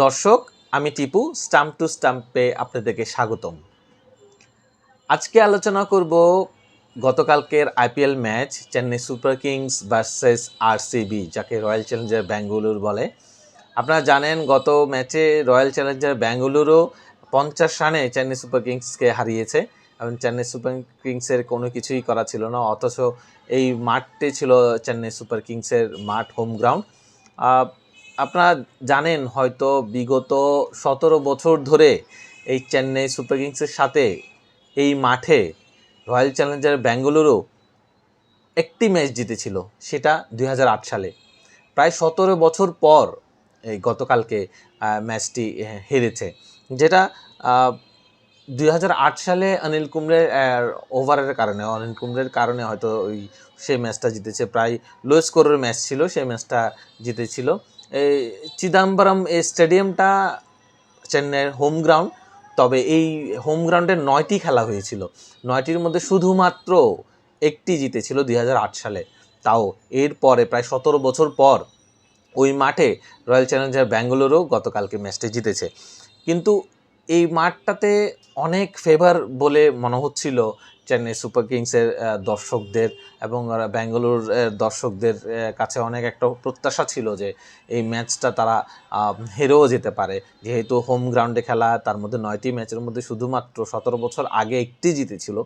দর্শক, আমি Tipu, stump two স্টাম্পে আপনাদেরকে স্বাগতম। আজকে আলোচনা করব গতকালকের IPL match, Chennai super kings versus RCB, যাকে রয়্যাল চ্যালেঞ্জার ব্যাঙ্গালুরু বলে। আপনারা জানেন, গত ম্যাচে রয়্যাল চ্যালেঞ্জার ব্যাঙ্গালুরু পঞ্চাশ রানে চেন্নাই সুপার কিংসকে হারিয়েছে এবং চেন্নাই সুপার কিংসের কোনো কিছুই করা ছিল না, অথচ এই মাঠটি ছিল চেন্নাই সুপার কিংসের মাঠ, হোম গ্রাউন্ড। আপনারা জানেন হয়তো বিগত সতেরো বছর ধরে এই চেন্নাই সুপার কিংসের সাথে এই মাঠে রয়্যাল চ্যালেঞ্জার ব্যাঙ্গালুরু একটি ম্যাচ জিতেছিল, সেটা দুই হাজার আট সালে। প্রায় সতেরো বছর পর এই গতকালকে ম্যাচটি হেরেছে, যেটা দুই হাজার আট সালে অনিল কুমড়ের ওভারের কারণে, অনিল কুমড়ের কারণে হয়তো ওই সেই ম্যাচটা জিতেছে। প্রায় লো স্কোরের ম্যাচ ছিল সেই ম্যাচটা জিতেছিল। চিদাম্বরম স্টেডিয়ামটা চেন্নাইয়ের হোম গ্রাউন্ড। তবে এই হোম গ্রাউন্ডে নয়টি খেলা হয়েছিল। নয়টির মধ্যে শুধুমাত্র একটি জিতেছিল দুই হাজার আট সালে। তাও এর পরে প্রায় সতেরো বছর পর ওই মাঠে রয়্যাল চ্যালেঞ্জার ব্যাঙ্গালোরও গতকালকে ম্যাচটি জিতেছে। কিন্তু এই মাঠটাতে অনেক ফেভার বলে মনে হচ্ছিল চেন্নাই সুপার কিংসের দর্শকদের এবং ব্যাঙ্গালোর দর্শকদের কাছে অনেক একটা প্রত্যাশা ছিল যে এই ম্যাচটা তারা হেরেও যেতে পারে। যেহেতু হোম গ্রাউন্ডে খেলা, তার মধ্যে নয়টি ম্যাচের মধ্যে শুধুমাত্র সতেরো বছর আগে একটি জিতেছিল।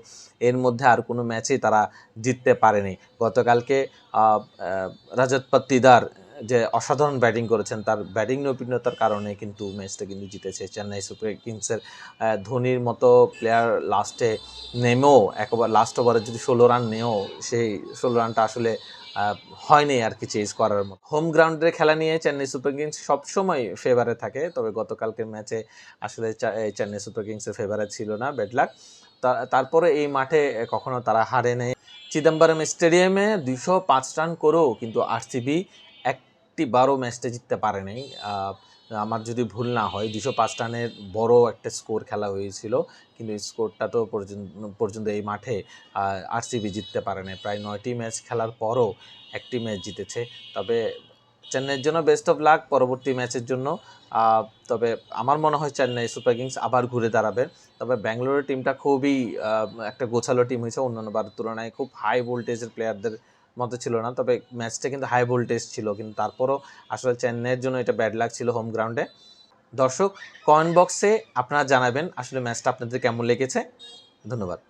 এর মধ্যে আর কোনো ম্যাচেই তারা জিততে পারেনি। গতকালকে রাজত পাত্তিদার যে অসাধারণ ব্যাটিং করেছেন, তার ব্যাটিং নৈপুণ্যতার কারণে কিন্তু ম্যাচটা কিন্তু জিতেছে। চেন্নাই সুপার কিংসের ধোনির মতো প্লেয়ার লাস্টে নেমেও, একবার লাস্ট ওভারে যদি ষোলো রান নেও, সেই ষোলো রানটা আসলে হয়নি আর কি চেজ করার মতো। হোম গ্রাউন্ডের খেলা নিয়ে চেন্নাই সুপার কিংস সবসময় ফেভারে থাকে, তবে গতকালকের ম্যাচে আসলে চেন্নাই সুপার কিংসের ফেভারে ছিল না ব্যাডলাক তারপরে এই মাঠে কখনো তারা হারে নেই চিদম্বরম স্টেডিয়ামে দুইশো পাঁচ রান করেও কিন্তু আরসিবি একটি বারো ম্যাচটা জিততে পারে নাই। আমার যদি ভুল না হয়, দুশো পাঁচ রানের বড় একটা স্কোর খেলা হয়েছিল, কিন্তু স্কোরটা তো পর্যন্ত এই মাঠে আরসিবি জিততে পারে নাই। প্রায় নয়টি ম্যাচ খেলার পরও একটি ম্যাচ জিতেছে। তবে চেন্নাইয়ের জন্য বেস্ট অফ লাক, পরবর্তী ম্যাচের জন্য। তবে আমার মনে হয় চেন্নাই সুপার কিংস আবার ঘুরে দাঁড়াবে। তবে ব্যাঙ্গালোরের টিমটা খুবই একটা গোছালো টিম হয়েছে। অন্যান্য বারের তুলনায় খুব হাই ভোল্টেজের প্লেয়ারদের মতো ছিল না, তবে ম্যাচটা কিন্তু হাই ভোল্টেজ ছিল, কিন্তু তারপরও আসলে চেন্নাইয়ের জন্য এটা ব্যাড লাগ ছিল হোম গ্রাউন্ডে দর্শক কয়েন বক্সে আপনারা জানাবেন আসলে ম্যাচটা আপনাদের কেমন লেগেছে। ধন্যবাদ।